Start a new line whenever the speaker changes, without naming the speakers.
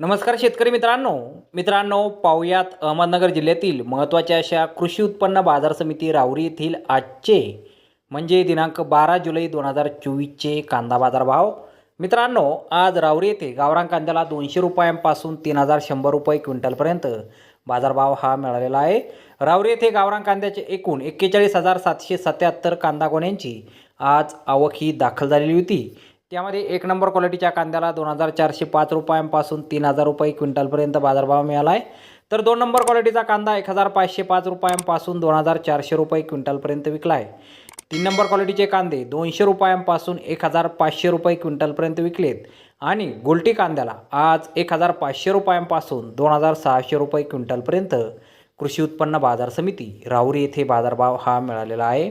नमस्कार शेतकरी मित्रांनो. मित्रांनो पाहुयात अहमदनगर जिल्ह्यातील महत्त्वाच्या अशा कृषी उत्पन्न बाजार समिती राऊरी येथील आजचे म्हणजे दिनांक बारा जुलै दोन हजार चोवीसचे कांदा बाजार भाव मित्रांनो आज राऊरी येथे गावरान कांद्याला दोनशे रुपयांपासून तीन हजार शंभर रुपये क्विंटलपर्यंत बाजारभाव हा मिळालेला आहे. राऊरी येथे गावरान कांद्याचे एकूण एक्केचाळीस हजार सातशे सत्याहत्तर कांदा गोण्यांची आज आवक ही दाखल झालेली होती. त्यामध्ये एक नंबर क्वालिटीच्या कांद्याला दोन हजार चारशे पाच रुपयांपासून तीन हजार रुपये क्विंटलपर्यंत बाजारभाव मिळाला आहे तर दोन नंबर क्वालिटीचा कांदा एक हजार पाचशे पाच रुपयांपासून दोन हजार चारशे रुपये क्विंटलपर्यंत विकला आहे तीन नंबर क्वालिटीचे कांदे दोनशे रुपयांपासून एक हजार पाचशे रुपये क्विंटलपर्यंत विकलेत. आणि गोलटी कांद्याला आज एक हजार पाचशे रुपयांपासून दोन हजार सहाशे रुपये क्विंटलपर्यंत कृषी उत्पन्न बाजार समिती राहुरी येथे बाजारभाव हा मिळालेला आहे.